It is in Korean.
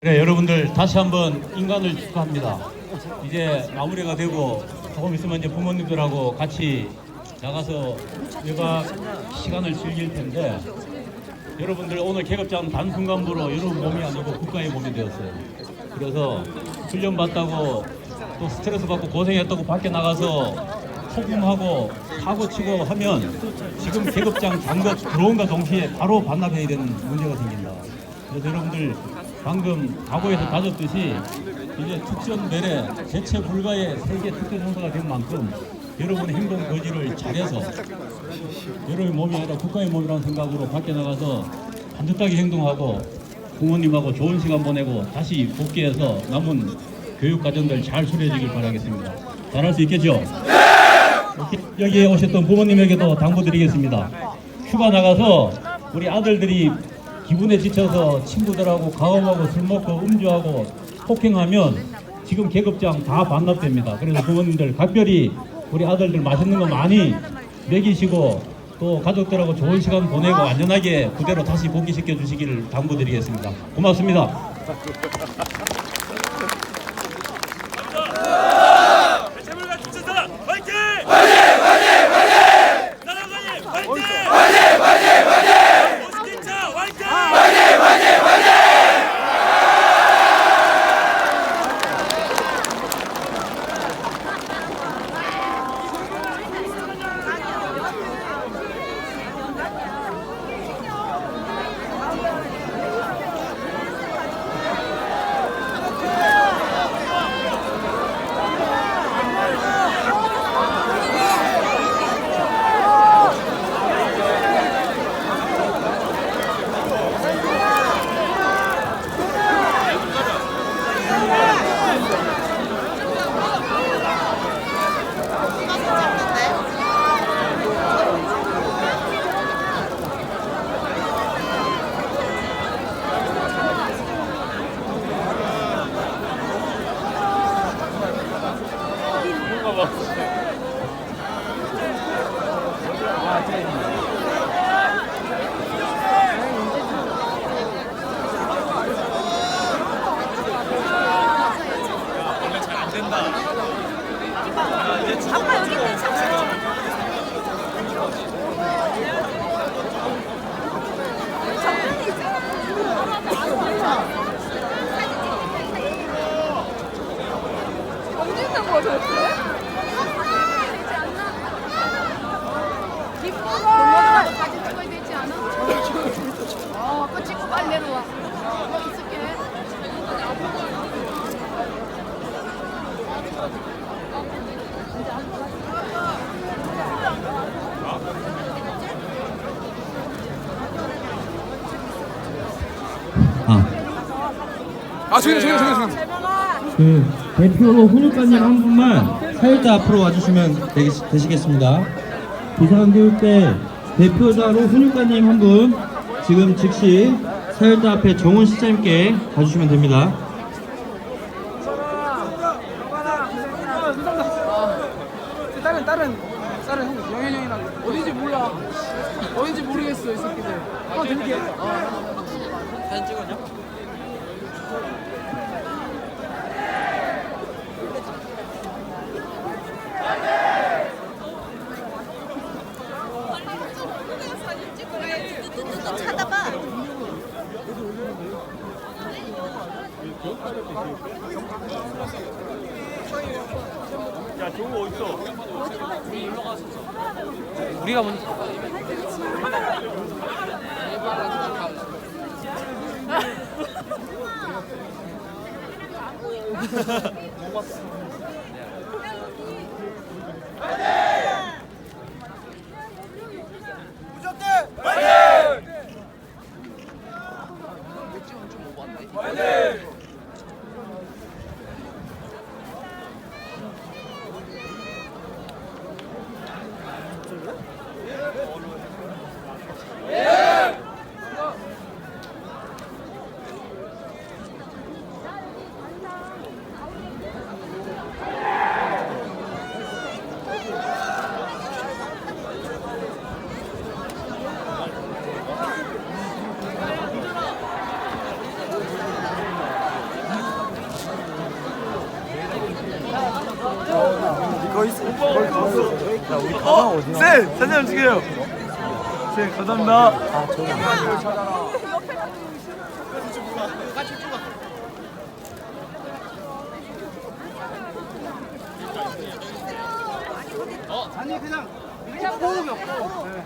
네, 여러분들 다시 한번 인간을 축하합니다. 이제 마무리가 되고 조금 있으면 이제 부모님들하고 같이 나가서 외박 시간을 즐길 텐데 여러분들 오늘 계급장 단순간부로 여러분 몸이 아니고 국가의 몸이 되었어요. 그래서 훈련 받다고 또 스트레스 받고 고생했다고 밖에 나가서 소금하고 사고 치고 하면 지금 계급장 장급 들어온과 동시에 바로 반납해야 되는 문제가 생긴다. 그래서 여러분들 방금 과거에서 다졌듯이 이제 특전 내래 대체 불가의 세계 특별 행사가 된 만큼 여러분의 행동 거지를 잘해서 여러분의 몸이 아니라 국가의 몸이라는 생각으로 밖에 나가서 반듯하게 행동하고 부모님하고 좋은 시간 보내고 다시 복귀해서 남은 교육 과정들 잘 수료해주길 바라겠습니다. 잘할 수 있겠죠? 여기에 오셨던 부모님에게도 당부드리겠습니다. 휴가 나가서 우리 아들들이 기분에 지쳐서 친구들하고 가음하고 술 먹고 음주하고 폭행하면 지금 계급장 다 반납됩니다. 그래서 부모님들 각별히 우리 아들들 맛있는 거 많이 먹이시고 또 가족들하고 좋은 시간 보내고 안전하게 부대로 다시 복귀시켜 주시기를 당부드리겠습니다. 고맙습니다. 재물가 주체사 화이팅! 화이팅! 화이팅! 화이팅! 나라가님 화이팅! 화이팅! 화이팅! 화이팅! 모스kin차 화이팅! 아빠 여기 있는 사진 정면에 있잖아. 언제 거 저렇게? 이쁘다. 사진 찍어야 되지 않아? 어, 찍고 빨리 내려와. 뭐 있을게. 아 저기 저기 저기 저기 그 대표로 훈육관님 한 분만 사회자 앞으로 와주시면 되시겠습니다. 비상교육대 대표자로 훈육관님 한 분 지금 즉시 사회자 앞에 정훈 시장님께 가주시면 됩니다. 다른 다른 다른 형 영현 형이랑 어딘지 몰라 어딘지 모르겠어 이 새끼들 아 되게 사진 찍었냐? 찾아봐. 야, 종우 어딨어? 우리 놀러 갔었어. 우리가 먼저. 못 봤어. 어디야? 쌤, 사진 좀 찍어요. 쌤, 감사합니다. 아니 그냥 없고 네.